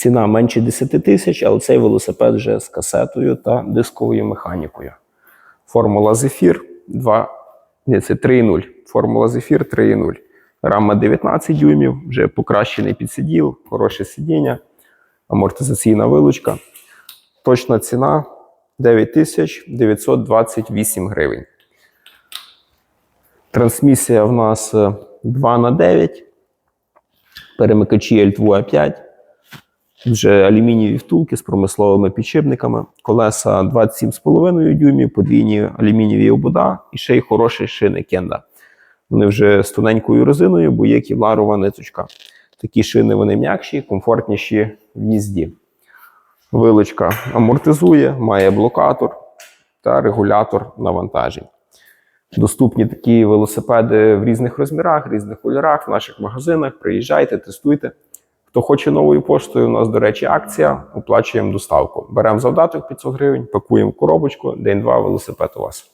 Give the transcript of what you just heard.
Ціна менше 10 тисяч, але цей велосипед вже з касетою та дисковою механікою. Формула Зефір 2, ні, це 3.0. Формула Зефір 3.0. Рама 19 дюймів, вже покращений підсиділ, хороше сидіння, амортизаційна вилучка. Точна ціна 9928 гривень. Трансмісія в нас е, 2 на 9 перемикачі L2 5 вже алюмінієві втулки з промисловими підшипниками, колеса 27,5 дюймів, подвійні алюмінієві обода і ще й хороші шини кенда. Вони вже з тоненькою резиною, бо є ківларова ниточка. Такі шини вони м'якші, комфортніші в їзді. Вилочка амортизує, має блокатор та регулятор навантажень. Доступні такі велосипеди в різних розмірах, різних кольорах, в наших магазинах. Приїжджайте, тестуйте. Хто хоче новою поштою, у нас, до речі, акція, оплачуємо доставку. Беремо завдаток 500 гривень, пакуємо коробочку, день-два велосипед у вас.